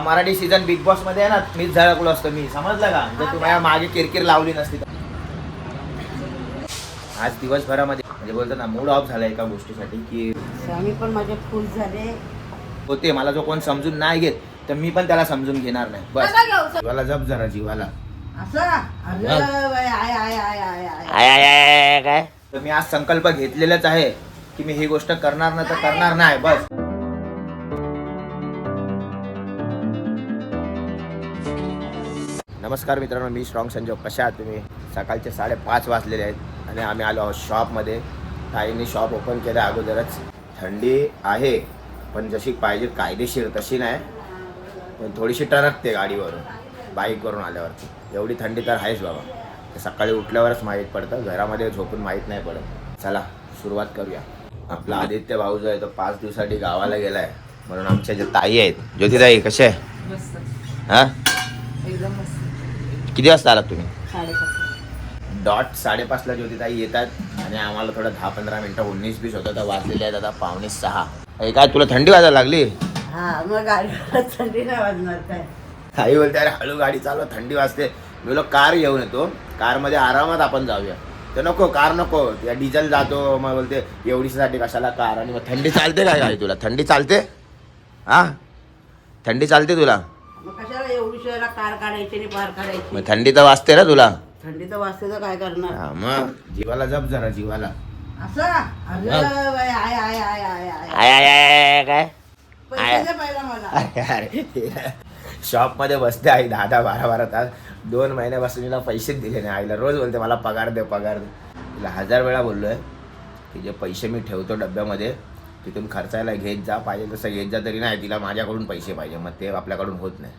Marathi season big बॉसमध्ये आहे ना मीच झळकलो असतो मी. समजलं का? जर तू माझ्या मागे किरकिर लावली नसती तर. आज दिवसभरामध्ये म्हणजे बोलतो ना मूड ऑफ झाला एका गोष्टीसाठी की स्वामी पण माझे फुल झाले. होते मला जो कोण समजून नाही घेत तर मी पण त्याला समजून घेणार नाही. बस. जीवाला जप जरा जीवाला. असं अगं बाई, आय आय आय आय आय. आय आय आय आय काय तर मी आज संकल्प घेतलेलाच आहे की मी ही गोष्ट करणार ना तर करणार नाही. बस. नमस्कार मित्रांनो मी स्ट्रॉंग संजोग. कशा आहात तुम्ही? सकाळचे साडेपाच वाजलेले आहेत आणि आम्ही आलो आहोत शॉपमध्ये. ताईंनी शॉप ओपन केलं. अगोदरच थंडी आहे पण जशी पाहिजे कायदेशीर तशी नाही. पण थोडीशी टरकते गाडीवरून बाईकवरून आल्यावरती. एवढी थंडी तर आहेच बाबा. ते सकाळी उठल्यावरच माहीत पडतं. घरामध्ये झोपून माहीत नाही पडत. चला सुरुवात करूया. आपला आदित्य भाऊ जो आहे तो पाच दिवसासाठी गावाला गेलाय. म्हणून आमच्या जे ताई आहेत ज्योतिताई कसे? आहे हा? मस्त. किती वाजता आलात तुम्ही? साडेपाच डॉट साडेपाचला ज्योतिताई येतात आणि आम्हाला थोडं दहा पंधरा मिनटं उन्नीस बीस होतं तर वाजलेले आहेत आता पावणे सहा. हे काय तुला थंडी वाजायला लागली? हा मग गाडीवर थंडी नाही वाजणार काय? आई बोलते अरे हळू गाडी चालव थंडी वाजते. मी बोललो कार घेऊन येतो. कारमध्ये आरामात आपण जाऊया. तर नको कार नको. या डिझेल जातो. मग बोलते एवढीसाठी कशाला कार? आणि मग थंडी चालते काय गाडी तुला? थंडी चालते? हा? थंडी चालते तुला? एवढी कार काढायची आणि पार मग थंडी तर वाजते ना तुला? थंडी तर वाजते तर काय करणार? हा मग जीवाला जप जरा जीवाला. असं? अगं बाई, आय आय आय आय आय. आय आय आय आय काय? पैसे दे पहिला मला. अरे अरे शॉपमध्ये बसते आई दहा दहा बारा बारा तास. दोन महिन्यापासून तिला पैसेच दिले नाही. आईला रोज बोलते मला पगार दे पगार दे. तिला हजार वेळा बोललो आहे की जे पैसे मी ठेवतो डब्यामध्ये तिथून खर्चायला घेत जा. पाहिजे तसं घेत जा तरी नाही तिला माझ्याकडून पैसे पाहिजे. मग ते आपल्याकडून होत नाही.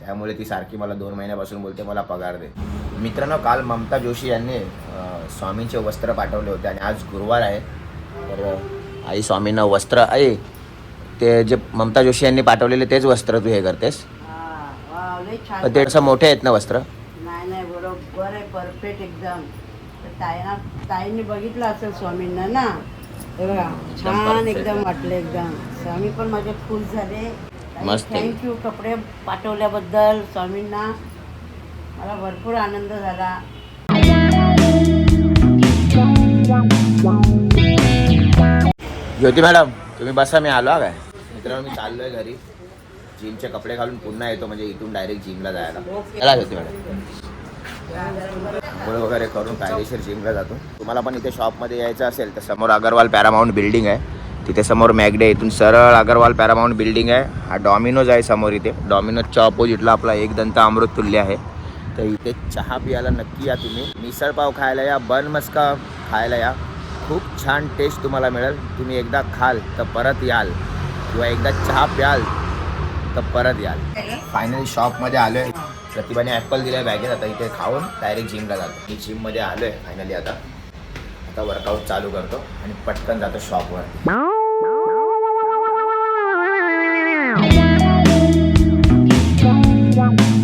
त्यामुळे ती सारखी मला दोन महिन्यापासून बोलते मला पगार दे. मित्रांनो काल ममता जोशी यांनी स्वामींचे वस्त्र पाठवले होते आणि आज गुरुवार आहे. तर आई स्वामींना वस्त्र आई ते जे ममता जोशी यांनी पाठवलेले तेच वस्त्र तू हे करतेस? हा, ते असं मोठे आहेत ना वस्त्र? नाही नाही बरोबर आहे परफेक्ट एकदम. तर ताईना ताईंनी बघितलं असेल स्वामींना ना? हे बघा छान. एकदम वाटले एकदम. स्वामी पण माझे फुल झाले. मस्त. थँक्यू कपडे पाठवल्याबद्दल स्वामींना मला भरपूर आनंद झाला. ज्योती मॅडम तुम्ही बसा मी आलो काय? मित्रांनो मी चाललोय घरी. जिमचे कपडे घालून पुन्हा येतो म्हणजे इथून डायरेक्ट जिमला जायला. चला ज्योती मॅडम. आंघोळ वगैरे करून कायदेशीर जिमला जातो. तुम्हाला पण इथे शॉपमध्ये यायचं असेल तर समोर अगरवाल पॅरामाऊंट बिल्डिंग आहे. तिथे समोर मॅगडे इथून सरळ अगरवाल पॅरामाऊंट बिल्डिंग आहे. हा डॉमिनोज आहे समोर इथे. डॉमिनोजच्या ऑपोजिटला हो, आपला एक दंत अमृत तुल्य आहे. तर इथे चहा पियाला नक्की या तुम्ही. मिसळपाव खायला या बन मस्का खायला या. खूप छान टेस्ट तुम्हाला मिळेल. तुम्ही एकदा खाल तर परत याल. किंवा एकदा चहा प्याल तर परत याल. फायनली शॉपमध्ये आलो आहे प्रतिभाने ॲपल आहे बॅगेत आता इथे खाऊन डायरेक्ट जिमला जातो. मी जिममध्ये आलो आहे फायनली आता. आता वर्कआउट चालू करतो आणि पटकन जातो शॉपवर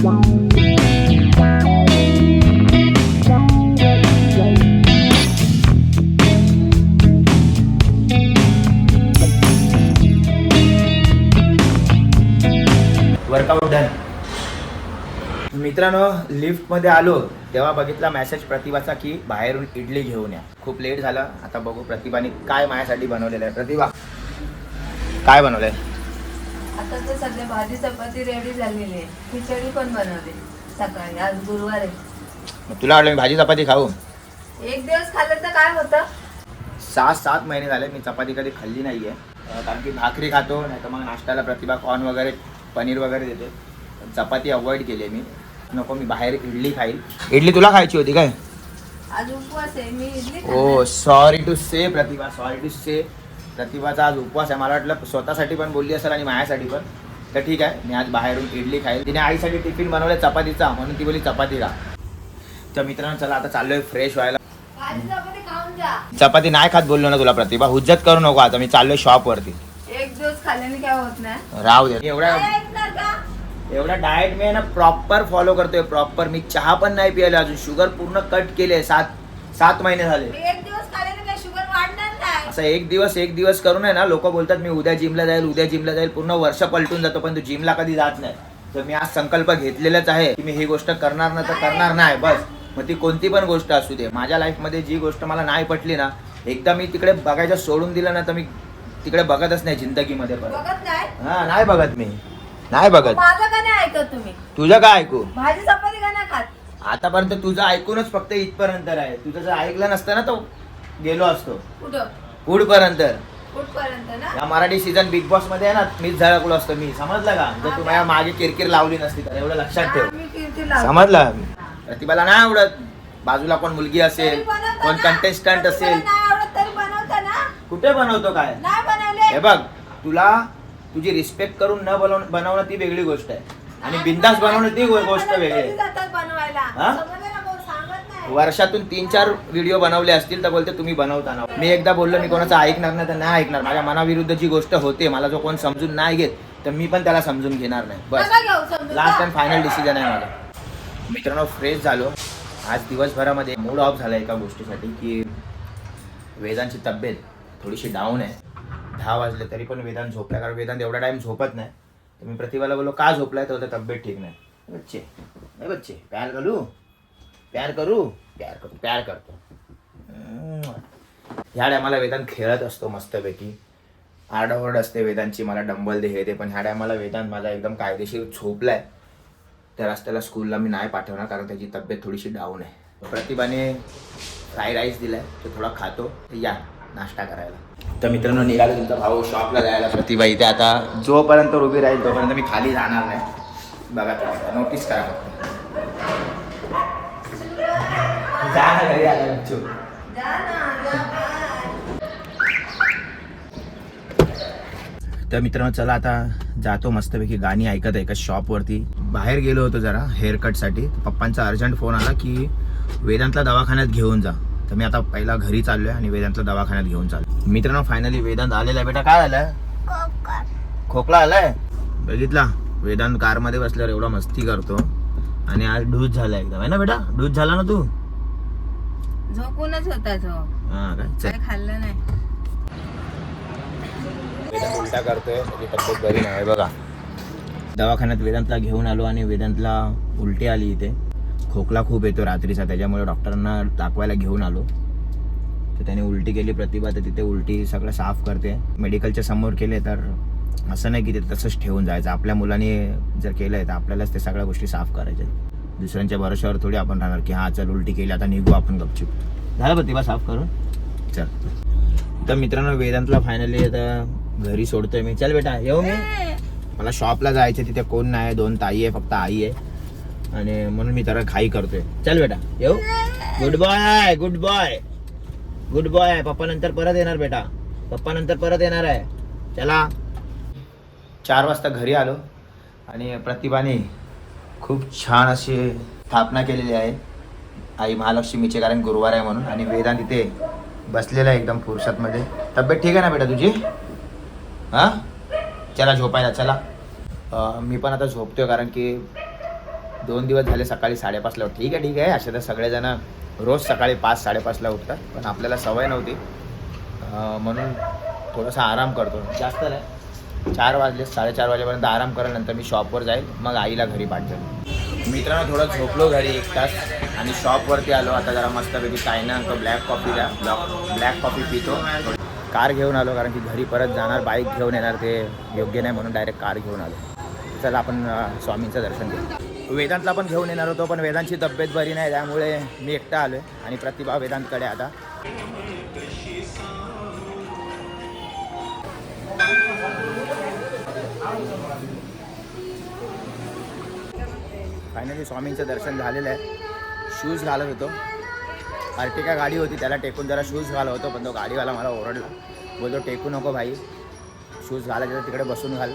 वर्कआउट डन मित्रांनो लिफ्टमध्ये आलो तेव्हा बघितला मेसेज प्रतिभाचा की बाहेरून इडली घेऊन या. खूप लेट झालं आता बघू प्रतिभाने काय माझ्यासाठी बनवलेलं आहे. प्रतिभा काय बनवलंय? आता तर सध्या भाजी चपाती रेडी झालेली आहे. खिचडी पण बनवते सकाळी आज गुरुवार आहे. तुला वाटलं मी भाजी चपाती खाऊ? एक दिवस खाल्लं तर काय होतं? सहा सात महिने झाले मी चपाती कधी खाल्ली नाही आहे कारण की भाकरी खातो नाही तर मग नाश्त्याला प्रतिभा कॉर्न वगैरे पनीर वगैरे देते. पण चपाती अवॉइड केली आहे मी. नको मी बाहेर इडली खाईल. इडली तुला खायची होती काय? आज उपवास आहे. मी इडली ओ. Sorry to say Pratibha. Sorry to say प्रतिभाचा आज उपवास आहे. मला वाटलं स्वतःसाठी पण बोलली असेल आणि माझ्यासाठी पण. तर ठीक आहे. मी आज बाहेरून इडली खाईल. तिने आईसाठी टिफिन बनवलं चपातीचा. म्हणून ती बोली चपाती खा. तर मित्रांनो चला आता चाललोय फ्रेश व्हायला. चपाती नाही खात बोललो ना तुला प्रतिभा. हुज्जत करू नको आता. मी चाललोय शॉपवरती एक दिवस खाल्ल्याने काय होत नाही. राहू दे. एवढ्या का? एवढा डाएट मी ना प्रॉपर फॉलो करतोय प्रॉपर मी चहा पण नाही पियाले अजून. शुगर पूर्ण कट केले सात सात महिने झाले एक दिवस खाल्ल्याने काय शुगर वाढणार नाही असं एक दिवस एक दिवस करून आहे ना लोक बोलतात मी उद्या जिमला जाईल उद्या जिमला जाईल. पूर्ण वर्ष पलटून जातो पण तू जिमला कधी जात नाही. तर मी आज संकल्प घेतलेलाच आहे की मी ही गोष्ट करणार ना तर करणार नाही बस. मग ती कोणती पण गोष्ट असू दे. माझ्या लाईफमध्ये जी गोष्ट मला नाही पटली ना एकदा मी तिकडे बघायचं सोडून दिलं ना तर मी तिकडे बघतच नाही जिंदगीमध्ये बघत नाही? हा नाही बघत मी. नाही बघत. माझं का नाही ऐकत तुम्ही? तुझं काय ऐकू? भाजी चपाती का नाही खात? आतापर्यंत तुझं ऐकूनच फक्त इथपर्यंत आहे तुझं जर ऐकलं नसतं ना तो गेलो असतो. कुठं? कुठपर्यंत? ना? या मराठी सीझन बिग बॉसमध्ये आहे ना मीच झळकलो असतो मी. समजलं का? जर तू माझ्या मागे किरकिर लावली नसती तर एवढं लक्षात ठेव. मी लावते. समजलं? प्रतिभाला नाही आवडत. बाजूला कोण मुलगी असेल बनवता कोण ना. कंटेस्टंट असेल. नाही आवडत तरी बनवता ना. कुठे बनवतो काय? नाही बनवले. हे बघ तुला तुझी रिस्पेक्ट करून न बनव बनवणं ती वेगळी गोष्ट आहे. आणि बिंदास बनवणं ती गो- गोष्ट वेगळी आहे. कधी जातात बनवायला. हा? समजलं? वर्षातून तीन चार व्हिडिओ बनवले असतील तर बोलते तुम्ही बनवता ना. मी एकदा बोललो मी कोणाचं ऐकणार नाही तर नाही ऐकणार. माझ्या मनाविरुद्ध जी गोष्ट होते. मला जो कोण समजून नाही घेत तर मी पण त्याला समजून घेणार नाही. बस. लास्ट? अँड फायनल डिसिजन आहे माझा. मित्रांनो फ्रेश झालो. आज दिवसभरामध्ये मूड ऑफ झाला एका गोष्टीसाठी की वेदांची तब्येत थोडीशी डाऊन आहे. दहा वाजले तरी पण वेदांत झोपला कारण वेदांत एवढा टाइम झोपत नाही. तर मी प्रतिभाला बोललो का झोपलाय? तर तब्येत ठीक नाही. बच्चे ए बच्चे प्यार करू प्यार करू? प्यार करू प्यार करतो. ह्या टायमाला वेदांत खेळत असतो मस्तपैकी. आरडाओरड असते वेदांची मला डंबल दे हे दे पण ह्या टायमाला वेदांत माझा एकदम कायदेशीर झोपलाय. त्या रस्त्याला स्कूलला मी नाही पाठवणार कारण त्याची तब्येत थोडीशी डाऊन आहे. प्रतिभाने फ्राईड राईस दिलाय तो थोडा खातो. या नाश्ता करायला. तर मित्रांनो निघालो तुमचा भाऊ शॉपला जायला. प्रतिभा इथे आता जोपर्यंत उभी राहील तोपर्यंत मी खाली जाणार नाही. बघा नोटीस करा फक्त. जा ना घरी आला बच्चू. तर मित्रांनो चला आता जातो मस्तपैकी गाणी ऐकत ऐकत शॉपवरती बाहेर गेलो होतो जरा हेअर कटसाठी पप्पांचा अर्जंट फोन आला की वेदांतला दवाखान्यात घेऊन जा. तर मी आता पहिला घरी चाललो आहे आणि वेदांतला दवाखान्यात घेऊन चाललो मित्रांनो फायनली वेदांत आलेला आहे बेटा. काय आलाय खोकला आलाय? बघितला. वेदांत कारमध्ये बसल्यावर एवढा मस्ती करतो. आणि आज डूज झाला एकदम आहे ना बेटा? डूज झाला ना तू? झोपूनच होता हा काय चल. काय खाल्लं नाही. वेदांत उलटा करतोय त्याची तब्येत बरी नाही बघा. दवाखान्यात वेदांतला घेऊन आलो आणि वेदांतला उलटी आली इथे. खोकला खूप येतो रात्रीचा त्याच्यामुळे डॉक्टरांना दाखवायला घेऊन आलो. तर त्याने उलटी केली प्रतिभा तर तिथे उलटी सगळं साफ करते. मेडिकलच्या समोर केले तर असं नाही की ते तसंच ठेवून जायचं. आपल्या मुलाने जर केलं आहे तर आपल्यालाच ते सगळ्या गोष्टी साफ करायच्या दुसऱ्यांच्या भरोश्यावर थोडी आपण राहणार की हां चल उलटी केली आता निघू आपण गपचूप. झालं प्रतिभा साफ करून? चल. तर मित्रांनो वेदांतला फायनली आता घरी सोडतोय मी. चल बेटा येऊ मी. मला शॉपला जायचं तिथे कोण नाही दोन ताई आहे फक्त आई आहे. आणि म्हणून मी जरा घाई करतोय. चल बेटा येऊ. Good boy good boy good boy आहे पप्पा नंतर परत येणार बेटा. पप्पा नंतर परत येणार आहे. चला. चार वाजता घरी आलो. आणि प्रतिभाने खूप छान अशी स्थापना केलेली आहे. आई महालक्ष्मीचे कारण गुरुवार आहे म्हणून आणि वेदांत तिथे बसलेला आहे एकदम फुरसतमध्ये. तब्येत ठीक आहे ना बेटा तुझी? हां? चला झोपायला चला. मी पण आता झोपतोय कारण की दोन दिवस झाले सकाळी साडेपाचला उठ ठीक आहे ठीक आहे. असे तर सगळेजण रोज सकाळी पाच साडेपाचला उठतात पण आपल्याला सवय नव्हती. म्हणून थोडासा आराम करतो. जास्त नाही. चार वाजले साडेचार वाजेपर्यंत आराम करेल नंतर मी शॉपवर जाईल मग आईला घरी पाठवेल. मित्रांनो थोडं झोपलो घरी एक तास आणि शॉपवरती आलो. आता जरा मस्तपैकी चायना तो ब्लॅक कॉफी द्या ब्लॅक कॉफी पितो. कार घेऊन आलो कारण की घरी परत जाणार बाईक घेऊन येणार ते योग्य नाही म्हणून डायरेक्ट कार घेऊन आलो. चला आपण स्वामींचं दर्शन घेऊ. वेदांतला पण घेऊन येणार होतो पण वेदांतची तब्येत बरी नाही त्यामुळे मी एकटा आलो आहे आणि प्रतिभा वेदांतकडे आता. फायनली स्वामींचं दर्शन झालेलं आहे. शूज घालत होतो. अर्टिका गाडी होती त्याला टेकून जरा शूज घालत होतो पण तो गाडीवाला मला ओरडला. बोलतो टेकू नको भाई शूज घालायचे तर तिकडे बसून घाल.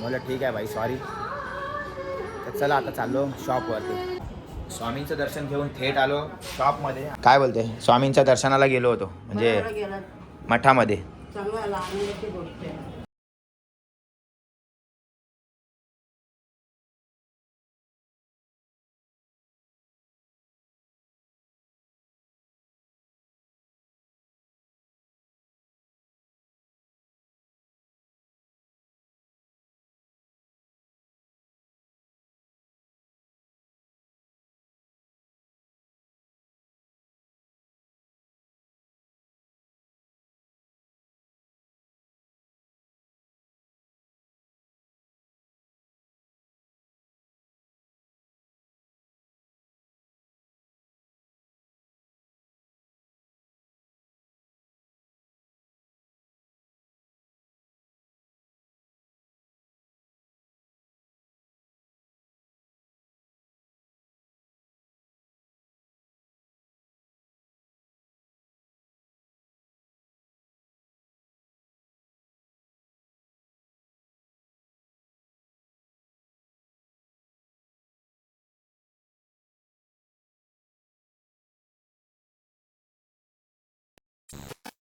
बोललं ठीक आहे भाई सॉरी तर चला आता चाललो शॉपवरती स्वामींचं दर्शन घेऊन थेट आलो शॉपमध्ये काय बोलते? स्वामींच्या दर्शनाला गेलो होतो म्हणजे. मठामध्ये.